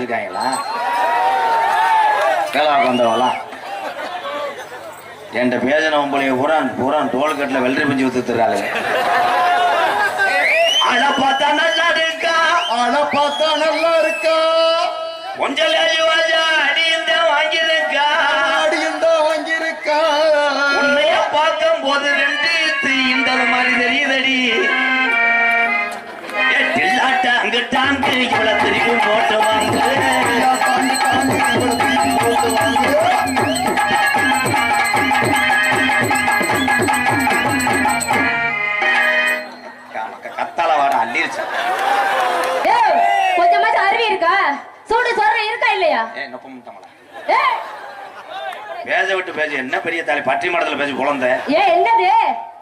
வச்சிருக்காங்களா? வேலை பார்க்க வந்தவங்களா என்கிட்ட பேசின உங்களைய பூரா பூரா டோல்கட்டில் வெள்ளரி பஞ்சு பார்த்தா நல்லா இருக்கா? அழ பார்த்தா நல்லா இருக்கா? கொஞ்சம் தான் வாங்கியிருக்கா? தான் வாங்கியிருக்கா? உன்னைய பார்க்கும் போது ரெண்டு தீண்டது மாதிரி தெரியுதடி. இவ்வளவு போட்டு போட்டு கத்தால அள்ளிருச்சு. கொஞ்சமாச்சும் அருவி இருக்கா? சூடு சொல்ற இருக்கா இல்லையா? ஏ நொப்ப முட்டமலா ஏய், பேச விட்டு பேச என்ன பெரிய தாலி? பற்றி மடத்துல பேசி குழந்தை. ஏ என்னது?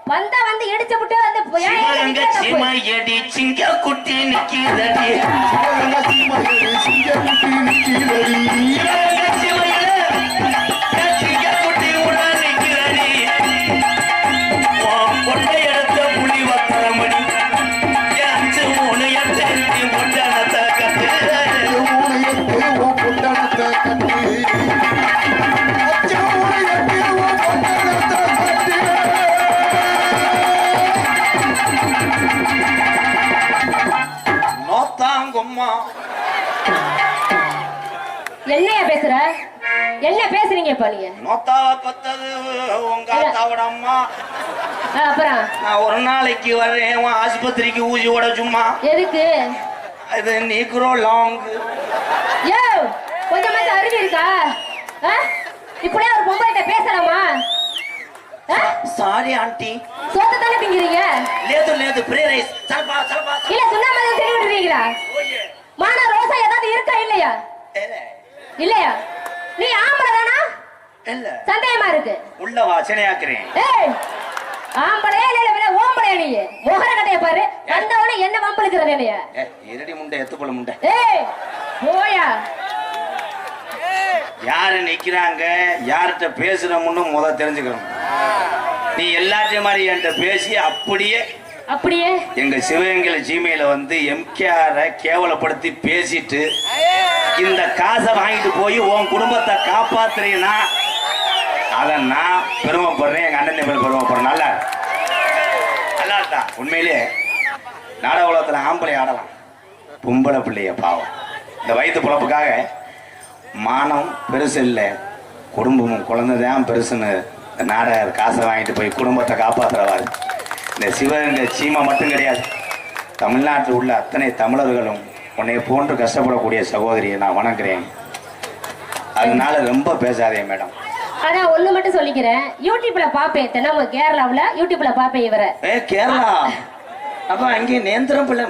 வந்தா வந்து இடிச்சு விட்டு வந்து சிவகங்கை? சீமா எடி சிங்க குட்டி நிக்கிறடி சிவகங்கை. சிவகங்கை பேசுற? என்ன பேசுறீங்க இப்ப நீங்க? நோத்தாவ பத்தது உங்க அத்தாவோட அம்மா. அப்புறம்? நான் ஒரு நாளைக்கு வர்றேன் உன் ஆஸ்பத்திரிக்கு ஊசி ஓட சும்மா. எதுக்கு? அது நீக்ரோ லாங் ஏ கொஞ்சமா அறிவு இருக்கா? இப்படியே ஒரு பொம்பளைட்ட பேசலாமா? சாரி ஆண்டி சோத்த தானே திங்கிறீங்க? லேது லேது ஃப்ரீ ரைஸ் சல்பா சல்பா இல்ல சுண்ணாம்பு திரும்பி விடுவீங்களா? மான ரோசா ஏதாவது இருக்கா இல்லையா? இல்லையா? நீ ஆம்பளை தானா? இல்ல. சந்தேகமா இருக்கு. உள்ள வாசனையாக்குறேன் ஏய் ஆம்பளையா இல்ல இல்ல ஓம்பளையா நீ? முகர கட்டைய பாரு. வந்தவனே என்ன வம்பளுக்குறது என்னைய? ஏ இரடி முண்டை எத்துப்பல முண்டை. ஏய் போயா. யாரு நிக்கிறாங்க யார்கிட்ட பேசுறோம்னு முத தெரிஞ்சுக்கணும். நீ எல்லாத்தையும் மாதிரி என்கிட்ட பேசி அப்படியே அப்படியே? எங்க சிவகங்கை ஜிமெயில வந்து எம்கேஆரை கேவலப்படுத்தி பேசிட்டு இந்த காசை வாங்கிட்டு போய் உன் குடும்பத்தை காப்பாத்துறீன்னா அதை நான் பெருமைப்படுறேன் எங்க அண்ணன் மேல பெருமைப்படுறேன். நல்லா நல்லா இருக்கா உண்மையிலேயே நாடக உலகத்துல ஆம்பளை ஆடலாம். பொம்பளை பிள்ளைய பாவம். இந்த வயிற்று பொழப்புக்காக மானம் பெருசு இல்லை. குடும்பமும் குழந்தை தான் பெருசுன்னு இந்த நாடக காசை வாங்கிட்டு போய் குடும்பத்தை காப்பாத்துறவாரு. இந்த சிவகங்கை சீமை மட்டும் கிடையாது. தமிழ்நாட்டில் உள்ள அத்தனை தமிழர்களும் உன்னை போன்று கஷ்டப்படக்கூடிய சகோதரியை நான் வணங்குறேன். அதனால ரொம்ப பேசாதே மேடம். ஆனா ஒண்ணு மட்டும் சொல்லிக்கிறேன். யூடியூப்ல பாப்பேன். தினமும் கேரளாவுல யூடியூப்ல பாப்பேன் இவரை. ஏ கேரளா? அப்ப அங்கே நேந்திரம் பிள்ளை.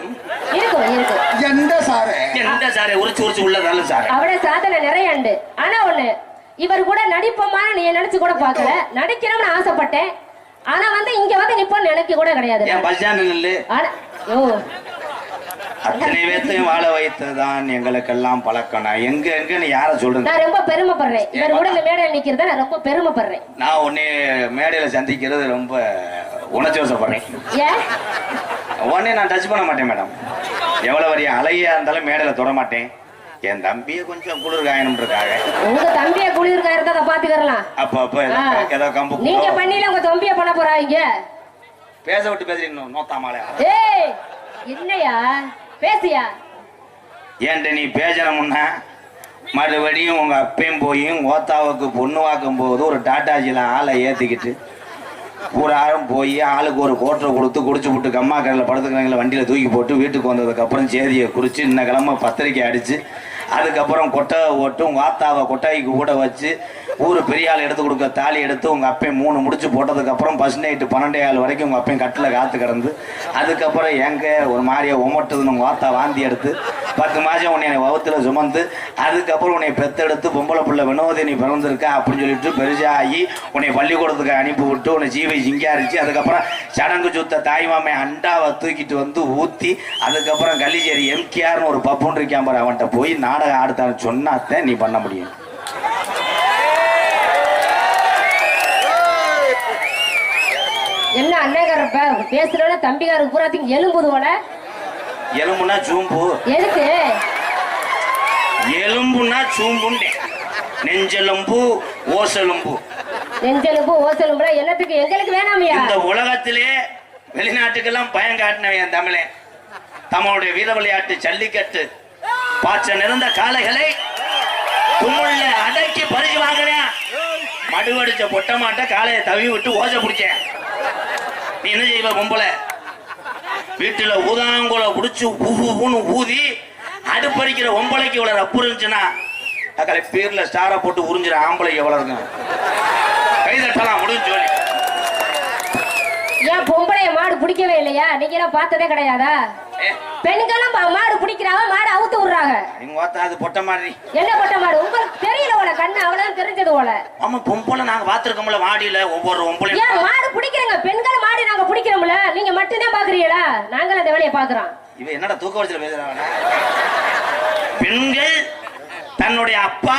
இருக்கும் இருக்கும். எந்த சாரே? எந்த சாரை? உரிச்சு உரிச்சு உள்ள நல்ல சாரை. அவட சாதனை நிறைய உண்டு. ஆனா ஒண்ணு இவர் கூட நடிப்போமான நீ நினைச்சு கூட பார்க்கல. நடிக்கணும்னு ஆசைப்பட்டேன். ஆனா வந்து இங்க வந்து நிப்போன்னு நினைக்க கூட கிடையாது. பஸ் ஸ்டாண்டு ஆனா யோ. அத்தனை பேர்த்தையும் வாழ வைத்ததுதான் எங்களுக்கெல்லாம் பழக்கம். நான் எங்க எங்கன்னு யார சொல்றது? நான் ரொம்ப பெருமைப்படுறேன். இவர் கூட இந்த மேடையில் நிக்கிறத நான் ரொம்ப பெருமைப்படுறேன். நான் உன்னை மேடையில சந்திக்கிறது ரொம்ப உணர்ச்சி வசப்படுறேன். ஏன் உடனே நான் டச் பண்ண மாட்டேன் மேடம் எவ்வளவு வரைய அழகியா இருந்தாலும் மேடையில தொட மாட்டேன். என் தம்பியை கொஞ்சம் குளிர் காயணுன்றக்காக உங்க தம்பிய குளிர்க்கா இருந்தா அதை பாத்துக்கிறலாம் அப்ப அப்ப ஏதோ கம்பு நீங்க. பண்ணில உங்க தம்பிய பண்ண போறாங்க. பேச விட்டு பேசுறீங்க நோத்தாமாலே. ஏய் என்னையா பேசியா? ஏன்ட்ட நீ பேசணும்னா மறுபடியும் உங்க அப்பையும் போய் ஓத்தாவுக்கு பொண்ணு வாக்கும் போது ஒரு டாட்டாஜில ஆளை ஏத்திக்கிட்டு பூராரும் போய் ஆளுக்கு ஒரு கோட்டரை கொடுத்து குடிச்சு விட்டு கம்மா கடையில் படுத்துக்கிறாங்கள வண்டியில் தூக்கி போட்டு வீட்டுக்கு வந்ததுக்கப்புறம் சேதியை குறித்து இன்ன கிழமை பத்திரிக்கை அடித்து அதுக்கப்புறம் கொட்டை ஓட்டு உங்கள் ஆத்தாவை கொட்டாய்க்கு கூட வச்சு ஊர் பெரிய ஆள் எடுத்து கொடுக்க தாலி எடுத்து உங்கள் அப்பையும் மூணு முடிச்சு போட்டதுக்கப்புறம் பஸ் நைட்டு பன்னெண்டே ஆள் வரைக்கும் உங்கள் அப்பையும் கட்டில் காத்து கிடந்து. அதுக்கப்புறம் எங்கே ஒரு மாதிரியை உமட்டுதுன்னு உங்கள் ஆத்தா வாந்தி எடுத்து பத்து மாதம் உன்னை என்னை சுமந்து அதுக்கப்புறம் உன்னை பெத்தெடுத்து பொம்பளை பிள்ளை நீ பிறந்திருக்கா அப்படின்னு சொல்லிட்டு பெருசாகி உன்னை பள்ளிக்கூடத்துக்கு அனுப்பி விட்டு உன்னை ஜீவை சிங்காரிச்சு அதுக்கப்புறம் சடங்கு சுத்த தாய்மாமை அண்டாவை தூக்கிட்டு வந்து ஊற்றி அதுக்கப்புறம் கள்ளிச்சேரி எம்கேஆர்னு ஒரு பப்புன்னு இருக்கான் பாரு அவன்கிட்ட போய் நான் நாடகம் ஆடுத்தான்னு சொன்னாத்தான் நீ பண்ண முடியும். என்ன அண்ணங்காரப்ப பேசுறவன தம்பிக்காரருக்கு பூராத்துக்கு எலும்புது போல. எலும்புனா சூம்பு. எதுக்கு? எலும்புனா சூம்புண்டே நெஞ்செலும்பு ஓசெலும்பு. நெஞ்செலும்பு ஓசெலும்புல என்னத்துக்கு? எங்களுக்கு வேணாமையா? இந்த உலகத்திலே வெளிநாட்டுக்கெல்லாம் பயம் காட்டினவன் தமிழன். தமிழுடைய வீர விளையாட்டு ஜல்லிக்கட்டு. பாச்ச நிறந்த காளைகளை தும்முள்ள அடக்கி பறிச்சு வாங்கினேன். மடுவடிச்ச பொட்ட மாட்ட காளையை தவி விட்டு ஓச பிடிச்சேன். நீ என்ன செய்வ பொம்பளை? வீட்டுல ஊதாங்குல புடிச்சு ஊன்னு ஊதி அடுப்படிக்கிற ஒம்பளைக்கு இவ்வளவு அப்பு இருந்துச்சுன்னா அக்கறை பேர்ல ஸ்டாரை போட்டு உறிஞ்சிற ஆம்பளை எவ்வளவு இருக்கும்? கைதட்டலாம் முடிஞ்சு சொல்லி. ஏன் பொம்பளைய மாடு பிடிக்கவே இல்லையா? நீங்க பார்த்ததே கிடையாதா? பெண்களும் மாடு பிடிக்கிறாங்க மாடு அவுத்து விடுறாங்க. நீங்க பார்த்தா அது பொட்ட மாதிரி. என்ன பட்ட மாடு? உங்களுக்கு தெரியல போல கண்ணு அவ்வளவுதான் தெரிஞ்சது போல. ஆமா பொம்பளை நாங்க பாத்துருக்கோம்ல வாடியில ஒவ்வொரு ஏன் ஒம்பளையும் மாடு பிடிக்கிறங்க? பெண்கள் மாடு நாங்க பிடிக்கிறோம்ல நீங்க மட்டும்தான் பாக்குறீங்களா நாங்களும் அந்த வேலையை பாக்குறோம் இவ என்னடா தூக்க வரிசையில் பேசுறாங்க பெண்கள் தன்னுடைய அப்பா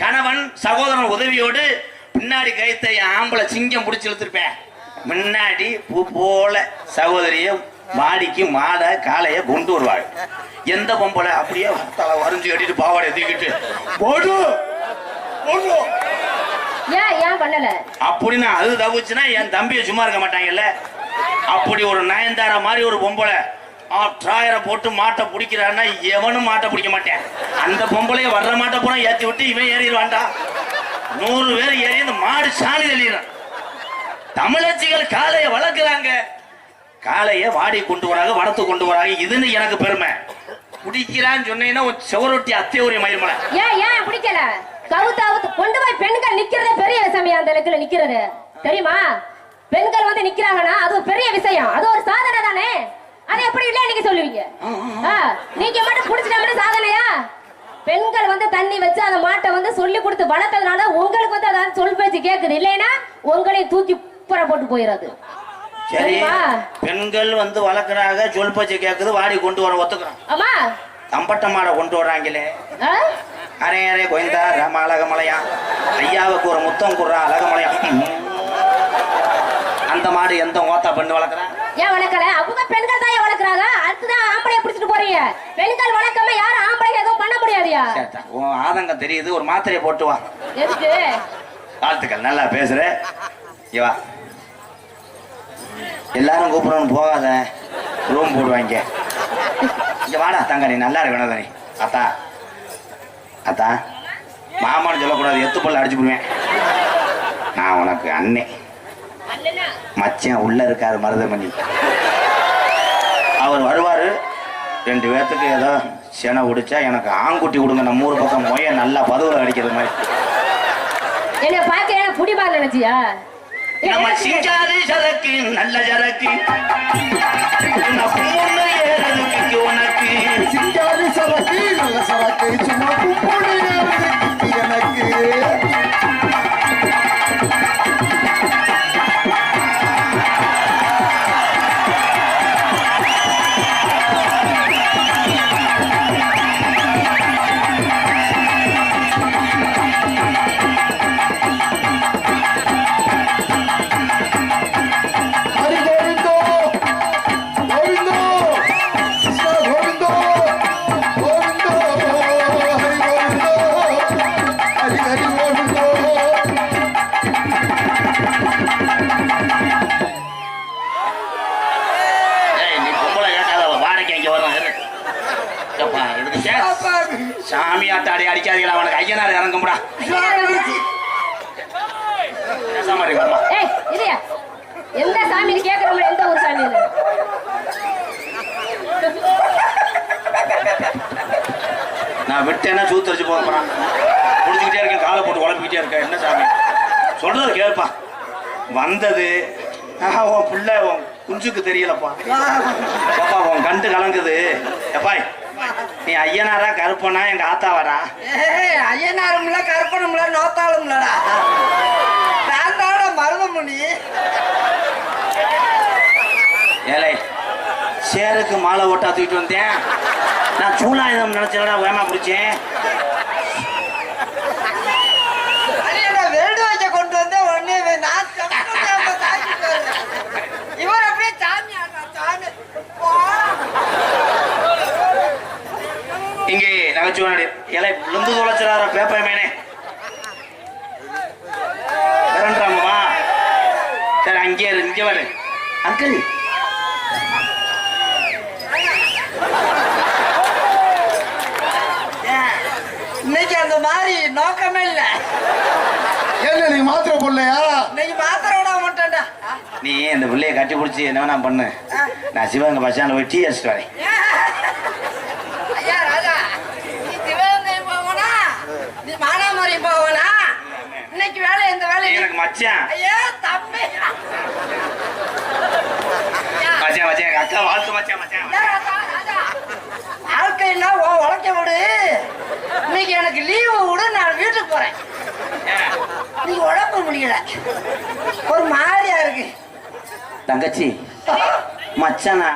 கணவன் சகோதரன் உதவியோடு பின்னாடி கைத்த என் ஆம்பளை சிங்கம் பிடிச்சி இழுத்துருப்பேன் முன்னாடி பூ போல சகோதரிய மாடிக்கு மாடை காளைய கொண்டு வருவாள். எந்த பொம்பளை அப்படியே தலை வரைஞ்சு கட்டிட்டு பாவாடை தூக்கிட்டு போடு போடு. அப்படின்னு அது தவிச்சுன்னா என் தம்பியை சும்மா இருக்க மாட்டாங்கல்ல? அப்படி ஒரு நயன்தாரா மாதிரி ஒரு பொம்பளை ட்ராயரை போட்டு மாட்டை பிடிக்கிறான்னா எவனும் மாட்டை பிடிக்க மாட்டேன். அந்த பொம்பளைய வர்ற மாட்டை பூரா ஏத்தி விட்டு இவன் ஏறிடுவான்டா. நூறு பேர் ஏறி இந்த மாடு சாணி தெளிறான் தமிழச்சிகள் காளைய வளர்க்குறாங்க. காளைய வாடி கொண்டு வராங்க வளர்த்து கொண்டு வராங்க இதுன்னு எனக்கு பெருமை. பிடிக்கிறான்னு சொன்னீங்கன்னா செவரொட்டி அத்தையோரிய மயிர்மலை ஏன் ஏன் பிடிக்கல கவுத்து அவுத்து கொண்டு போய் பெண்கள் நிக்கிறதே பெரிய விஷயம் அந்த இடத்துல நிக்கிறது. தெரியுமா? பெண்கள் வந்து நிக்கிறாங்கன்னா அது ஒரு பெரிய விஷயம். அது ஒரு சாதனை தானே? அது எப்படி இல்லையா நீங்க சொல்லுவீங்க. நீங்க மட்டும் புடிச்சிட்டா மட்டும் சாதனையா? பெண்கள் வந்து தண்ணி வச்சு அந்த மாட்டை வந்து சொல்லி கொடுத்து வளர்த்ததுனால உங்களுக்கு வந்து அதாவது சொல் பேச்சு கேக்குது. இல்லைன்னா உங்களையும் தூக்கி புற போட்டு போயிடாது சரி. பெண்கள் வந்து வளர்க்குறாங்க சொல் பச்சை கேட்குது வாடி கொண்டு வர ஒத்துக்கிறோம் தம்பட்ட மாடை கொண்டு வர்றாங்களே? அரே அரே கோயந்தா ராம அழகமலையா. ஐயாவுக்கு ஒரு முத்தம் குடுறா அழகமலையா. அந்த மாடு எந்த ஓத்தா பெண்ணு வளர்க்குறான் ஏன் வளர்க்கல? அவங்க பெண்கள் தான் வளர்க்குறாங்க? அடுத்துதான் ஆம்பளைய பிடிச்சிட்டு போறீங்க. பெண்கள் வளர்க்காம யாரும் ஆம்பளை எதுவும் பண்ண முடியாதுயா? உன் ஆதங்கம் தெரியுது ஒரு மாத்திரையை போட்டு வா. வாழ்த்துக்கள் நல்லா பேசுற. இங்க வா. எல்லாரும் கூப்பிடணும் போகாத. ரூம் போடுவாங்க. இங்கே வாடா தங்க நீ நல்லா இருக்கணும் தானே. அத்தா அத்தா மாமான்னு சொல்லக்கூடாது எத்து பல்ல அடிச்சு போடுவேன். நான் உனக்கு அண்ணே. மச்சான் உள்ள இருக்காரு மருதமணி. அவர் வருவார். ரெண்டு பேர்த்துக்கு ஏதோ செனை உடிச்சா எனக்கு ஆங்குட்டி கொடுங்க. நம்ம ஊர் பக்கம் மொய நல்லா பதவியில் அடிக்கிற மாதிரி. என்ன பாக்க புடிபா நினைச்சியா நம்ம சிங்காரி சரக்கு நல்ல சரக்கு. ஆட்டாடி அடிக்காதீங்களா அவனுக்கு ஐயனார் இறங்கும்டா எந்த சாமி கேக்குறோம்ல எந்த ஒரு சாமி? நான் விட்டேன்னா சூத்து வச்சு போக போறான். புடிச்சுக்கிட்டே இருக்கேன் காலை போட்டு உழப்பிக்கிட்டே இருக்கேன். என்ன சாமி? சொல்றது கேளுப்பா. வந்தது உன் பிள்ளை உன் குஞ்சுக்கு தெரியலப்பா. பாப்பா உன் கண்டு கலங்குது. எப்பாய் நீ ஐயனாரா கருப்பனா எங்க ஆத்தாவாரா ஏய், ஐயனாரும்ல கருப்பனும்ல நோத்தாளும்லடா. நான் தானடா மருதமுனி ஏலே சேருக்கு மாலை ஓட்டா தூக்கிட்டு வந்தேன். நான் சூலாயுதம் நினைச்சடா வேமா பிடிச்சேன் அடியடா வேடு வைக்க கொண்டு வந்தே உடனே வே- நான் செம்மறே அவங்க தாக்கிட்டு வரேன். இவர் அப்படியே சாமி நகைச்சுவாடி இலை விழுந்து தொலைச்சிடார பேப்பர் மேனே. வரண்டாமவா சரி அங்கே இரு இங்கே வரு. அங்கிள். இன்னைக்கு அந்த மாதிரி நோக்கமே இல்ல. என்ன நீ மாத்திரை போடலையா? இன்னைக்கு மாத்திரை விட மாட்டேன்டா. நீ இந்த பிள்ளைய கட்டி பிடிச்சி என்ன வேணா பண்ணு? நான் சிவகங்கை பஸ் ஸ்டாண்டில் போய் டீ அடிச்சிட்டு வரேன் ஐயா ராஜா நீ சிவகங்கை போவனா நீ மானாமரி போவனா இன்னைக்கு வேலை இந்த வேலை? எனக்கு மச்சான். ஐயா தம்பி. மச்சான் மச்சான் எங்க அக்கா வாழ்த்து மச்சான் மச்சான். வாழ்க்கைன்னா உழைக்க விடு. இன்னைக்கு எனக்கு லீவு விடு நான் வீட்டுக்கு போறேன். நீ உழைக்க முடியல. ஒரு மாதிரியா இருக்கு. தங்கச்சி மச்சான்?